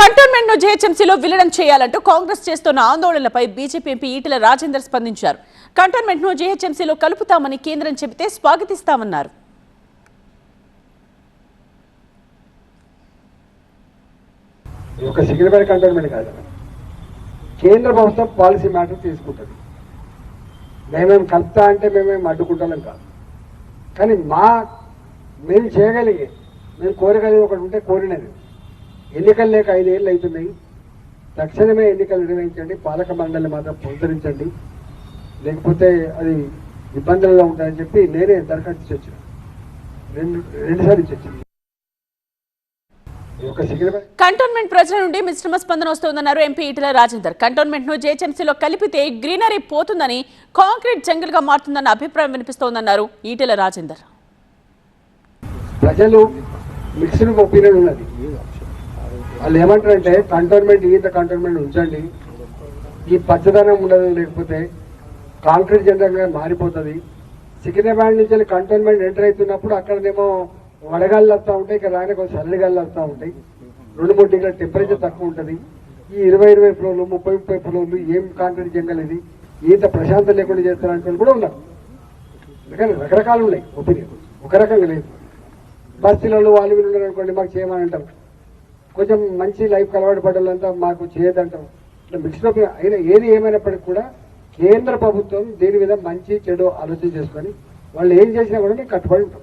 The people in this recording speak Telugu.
కంటోన్మెంట్ను జేహెచ్ఎంసీలో విలీనం చేయాలంటూ కాంగ్రెస్ చేస్తున్న ఆందోళనలపై బీజేపీ ఎంపీ ఈటల రాజేందర్ స్పందించారు. కంటోన్మెంట్ను జేహెచ్ఎంసీలో కలుపుతామని కేంద్రం చెబితే స్వాగతిస్తామన్నారు. ఒక కంటోన్మెంట్ కాదు. కేంద్ర ప్రభుత్వం పాలసీ మ్యాటర్ తీసుకుంటుంది. మేమేం కలుపుతా అంటే మేమేం అడ్డుకుంటాం కాదు. కానీ మా మేము చేయగలిగే మేము కోరగలిగే ఒకటి ఉంటే కోరినది. ఎన్నికలు లేక ఐదేళ్ళు అవుతున్నాయి తక్షణమే ఎన్నికలు నిర్వహించండి పాలక మండలి మాత్రం పునరుద్ధరించండి లేకపోతే అది ఇబ్బందులలో ఉంటాయని చెప్పి నేనే దరఖాస్తు వచ్చిన రెండు రెండుసార్లు సిగ్నల్ కంటోన్మెంట్ ప్రజల నుండి మిశ్రమ స్పందన వస్తోందన్నారు ఎంపీ ఈటెల రాజేందర్. కంటోన్మెంట్ను జేహెచ్ఎంసీలో కలిపితే గ్రీనరీ పోతుందని కాంక్రీట్ జంగిల్గా మారుతుందన్న అభిప్రాయం వినిపిస్తోందన్నారు ఈటెల రాజేందర్. ప్రజలు మిక్స్డ్ ఒపీనియన్ ఉన్నది. వాళ్ళు ఏమంటారంటే కంటోన్మెంట్ ఈత కంటోన్మెంట్ ఉంచండి. ఈ పచ్చదనం ఉండదు లేకపోతే కాంక్రీట్ జనరంగా మారిపోతుంది. సికింద్రాబాద్ నుంచి కంటోన్మెంట్ ఎంటర్ అవుతున్నప్పుడు అక్కడనేమో వడగాళ్ళు వస్తూ ఉంటాయి ఇక్కడ రాని కొంచెం చల్లగాళ్ళు వస్తూ ఉంటాయి. రెండు మూడు డిగ్రీల టెంపరేచర్ తక్కువ ఉంటుంది. ఈ ఇరవై ఇరవై ఫ్లోర్లు ముప్పై ముప్పై ఫ్లోర్లు ఏం కాంక్రీట్ జంగల్ ఇది? ఈత ప్రశాంతం లేకుండా చేస్తారంటే కూడా ఉన్నారు. రకరకాలు ఉన్నాయి ఒపీనియన్. ఒక రకంగా లేదు. బస్సులలో వాళ్ళు వీళ్ళు ఉన్నారనుకోండి మాకు చేయమని అంటాం కొంచెం మంచి లైఫ్ అలవాటు పడాలంతా మాకు చేయదంటాం ఇట్లా మిక్స్డ్ అయినా ఏది ఏమైనప్పటికీ కూడా కేంద్ర ప్రభుత్వం దీని మీద మంచి చెడు ఆలోచన చేసుకొని వాళ్ళు ఏం చేసినా కూడా మేము కట్టుబడి ఉంటాం